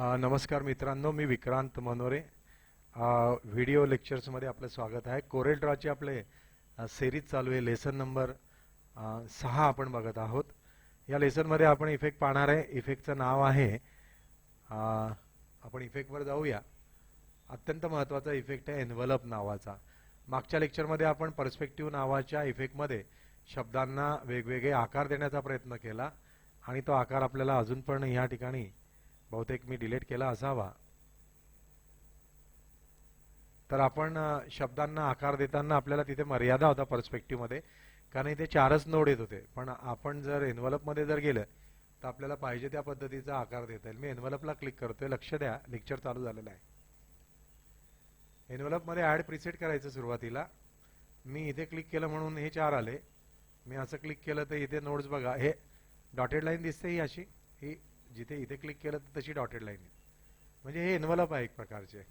नमस्कार मित्रांनो मी विक्रांत मनोरे. व्हिडिओ लेक्चर्समध्ये आपलं स्वागत आहे. कोरेल ड्रॉचे आपले सेरीज सिरीज चालू आहे. लेसन नंबर सहा आपण बघत आहोत. या लेसनमध्ये आपण इफेक्ट पाहणार आहे. इफेक्टचं नाव आहे आपण इफेक्टवर जाऊया. अत्यंत महत्त्वाचा इफेक्ट आहे एनव्हलप नावाचा. मागच्या लेक्चरमध्ये आपण पर्स्पेक्टिव्ह नावाच्या इफेक्टमध्ये शब्दांना वेगवेगळे आकार देण्याचा प्रयत्न केला आणि तो आकार आपल्याला अजून पण या ठिकाणी बहुतेक मी डिलीट केला असावा. तर आपण शब्दांना आकार देताना आपल्याला तिथे मर्यादा होता पर्स्पेक्टिव्हमध्ये कारण इथे चारच नोड येत होते. पण आपण जर एन्व्हलपमध्ये जर गेलं तर आपल्याला पाहिजे त्या पद्धतीचा आकार देता येईल. मी एन्व्हलपला क्लिक करतोय. लक्ष द्या. लेक्चर चालू झालेलं आहे. एन्व्हलपमध्ये ॲड प्रिसेट करायचं सुरुवातीला. मी इथे क्लिक केलं म्हणून हे चार आले. मी असं क्लिक केलं तर इथे नोट्स बघा. हे डॉटेड लाईन दिसते ही अशी. ही जिथे इथे क्लिक केलं तर तशी डॉटेड लाईन म्हणजे हे एनवलप आहे एक प्रकारचे.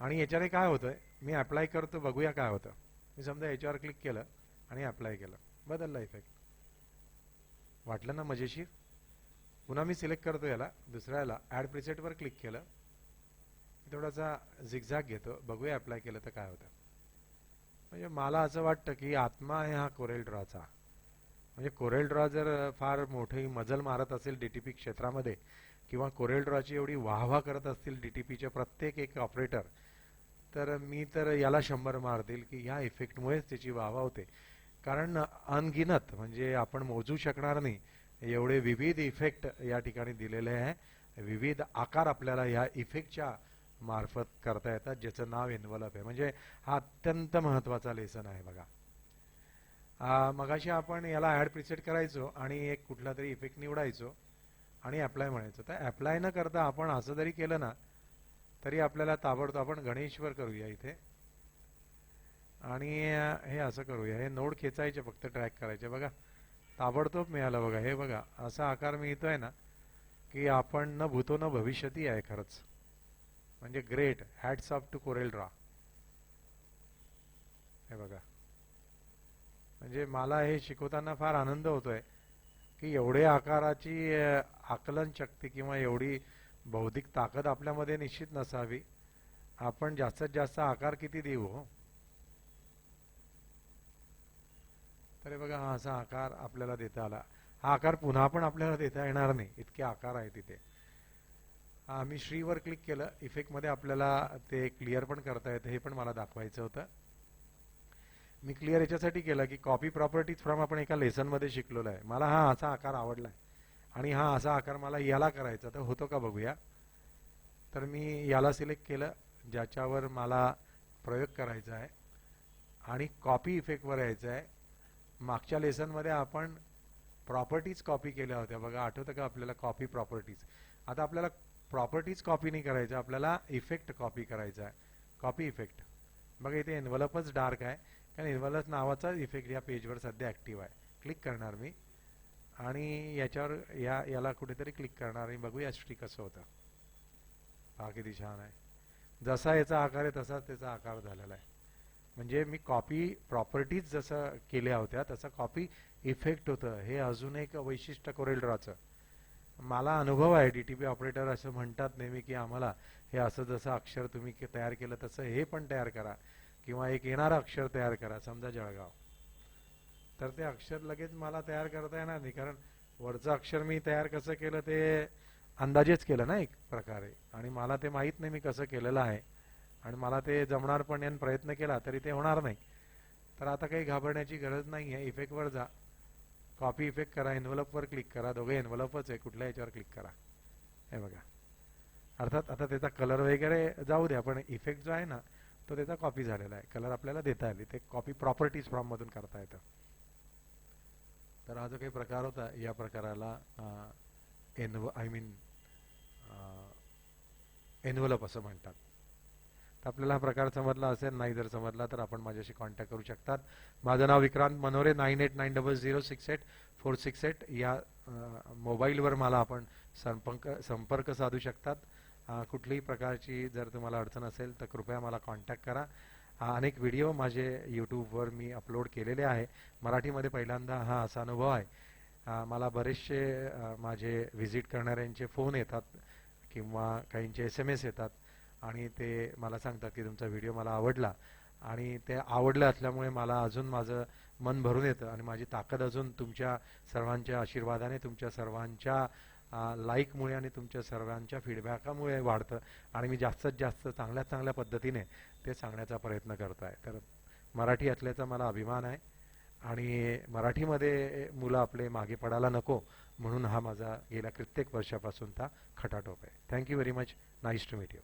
आणि याच्याने काय होतंय? मी अप्लाय करतो बघूया काय होतं. मी समजा याच्यावर क्लिक केलं आणि अप्लाय केलं. बदलला इफेक्ट वाटलं ना मजेशीर? पुन्हा मी सिलेक्ट करतो याला दुसऱ्याला ॲड प्रिसेटवर क्लिक केलं. थोडासा झिगझॅग घेतो बघूया अप्लाय केलं तर काय होतं. म्हणजे मला असं वाटतं की आत्मा आहे हा कोरेल ड्रॉचा म्हणजे कोरेल ड्रॉ जर फार मोठी मजल मारत असेल डी टी पी क्षेत्रामध्ये किंवा कोरेल ड्रॉची एवढी वाहवा करत असतील डी टी पीचे प्रत्येक एक ऑपरेटर तर मी तर याला शंभर मार देईल की ह्या इफेक्टमुळेच त्याची वाहवा होते. कारण अनगिनत म्हणजे आपण मोजू शकणार नाही एवढे विविध इफेक्ट या ठिकाणी दिलेले आहे. विविध आकार आपल्याला ह्या इफेक्टच्या मार्फत करता येतात ज्याचं नाव एन्व्हलप आहे. म्हणजे हा अत्यंत महत्त्वाचा लेसन आहे बघा. मगाशी आपण याला ॲड प्रिसेट करायचो आणि एक कुठला तरी इफेक्ट निवडायचो आणि अप्लाय म्हणायचो. तर अप्लाय न करता आपण असं जरी केलं ना तरी आपल्याला ताबडतोब आपण गणेशवर करूया इथे. आणि हे असं करूया. हे नोड खेचायचे फक्त ट्रॅक करायचे. बघा ताबडतोब मिळालं बघा. हे बघा असा आकार मिळतोय ना की आपण न भूतो न भविष्यती आहे खरंच. म्हणजे great hats off to Corel draw हे बघा. म्हणजे मला हे शिकवताना फार आनंद होतोय की एवढे आकाराची आकलन शक्ती किंवा एवढी बौद्धिक ताकद आपल्यामध्ये निश्चित नसावी. आपण जास्तीत जास्त आकार किती देऊ हो? तर बघा हा असा आकार आपल्याला देता आला. हा आकार पुन्हा पण आपल्याला देता येणार नाही इतके आकार आहे तिथे. आम्ही श्रीवर क्लिक केलं इफेक्टमध्ये आपल्याला ते क्लिअर पण करता येतं हे पण मला दाखवायचं होतं. मी क्लिअर याच्यासाठी केलं की कॉपी प्रॉपर्टीज फ्रॉम आपण एका लेसनमध्ये शिकलेलो आहे. मला हा असा आकार आवडला आहे. आणि हा असा आकार मला याला करायचा तर होतो का बघूया. तर मी याला सिलेक्ट केलं ज्याच्यावर मला प्रयोग करायचा आहे. आणि कॉपी इफेक्टवर यायचं आहे. मागच्या लेसनमध्ये आपण प्रॉपर्टीज कॉपी केल्या होत्या. बघा आठवतं का आपल्याला कॉपी प्रॉपर्टीज आता आपल्याला प्रॉपर्टीज कॉपी नाही करायचं आपल्याला इफेक्ट कॉपी करायचा आहे. कॉपी इफेक्ट बघा इथे एनवलपच डार्क आहे. कारण एनवलप नावाचा इफेक्ट या पेजवर सध्या ॲक्टिव्ह आहे. क्लिक करणार मी. आणि याच्यावर या याला कुठेतरी क्लिक करणार आणि बघूया स्ट्री कसं होतं. हा किती छान आहे. जसा याचा आकार आहे तसा त्याचा आकार झालेला आहे. म्हणजे मी कॉपी प्रॉपर्टीज जसं केल्या होत्या तसं कॉपी इफेक्ट होतं. हे अजून एक वैशिष्ट्य कोरेल ड्रॉचं मला अनुभव आहे डी टी पी ऑपरेटर असं म्हणतात नेहमी की आम्हाला हे असं जसं अक्षर तुम्ही के- तयार केलं तसं हे पण तयार करा किंवा एक येणारं अक्षर तयार करा समजा जळगाव. तर ते अक्षर लगेच मला तयार करता येणार नाही कारण वरचं अक्षर मी तयार कसं केलं ते अंदाजेच केलं ना एक प्रकारे. आणि मला ते माहीत नाही मी कसं केलेलं आहे. आणि मला ते जमणार पण यान प्रयत्न केला तरी ते होणार नाही. तर आता काही घाबरण्याची गरज नाही आहे इफेक्टवर जा. कॉपी इफेक्ट करा एनव्हलपवर क्लिक करा. दोघे एनव्हलपच आहे कुठल्या याच्यावर क्लिक करा. हे बघा. अर्थात आता त्याचा कलर वगैरे जाऊ द्या पण इफेक्ट जो आहे ना तो त्याचा कॉपी झालेला आहे. कलर आपल्याला देता आले. ते कॉपी प्रॉपर्टीज मधून करता येतं. तर हा जो काही प्रकार होता या प्रकाराला एनव आय मीन एनवलप असं म्हणतात. तर आपल्याला हा प्रकार समजला असेल नाही जर समजला तर आपण माझ्याशी कॉन्टॅक्ट करू शकतात. माझं नाव Vikrant Manore nine eight nine double zero six eight four six eight या मोबाईलवर मला आपण संपर्क संपर्क साधू शकतात. कुठलीही प्रकारची जर तुम्हाला अडचण असेल तर कृपया मला कॉन्टॅक्ट करा. अनेक व्हिडिओ माझे यूट्यूबवर मी अपलोड केलेले आहे. मराठीमध्ये पहिल्यांदा हा असा अनुभव आहे. मला बरेचसे माझे व्हिजिट करणाऱ्यांचे फोन येतात किंवा काहींचे एस एम एस येतात. आणि ते मला सांगतात की तुमचा व्हिडिओ मला आवडला. आणि ते आवडलं असल्यामुळे मला अजून माझं मन भरून येतं आणि माझी ताकद अजून तुमच्या सर्वांच्या आशीर्वादाने तुमच्या सर्वांच्या लाईकमुळे आणि तुमच्या सर्वांच्या फीडबॅकामुळे वाढतं. आणि मी जास्तीत जास्त चांगल्या चांगल्या पद्धतीने ते सांगण्याचा प्रयत्न करतो आहे तर मराठी असल्याचा मला अभिमान आहे. आणि मराठीमध्ये मुलं आपले मागे पडायला नको म्हणून हा माझा गेल्या कित्येक वर्षापासूनचा खटाटोप आहे. Thank you very much nice to meet you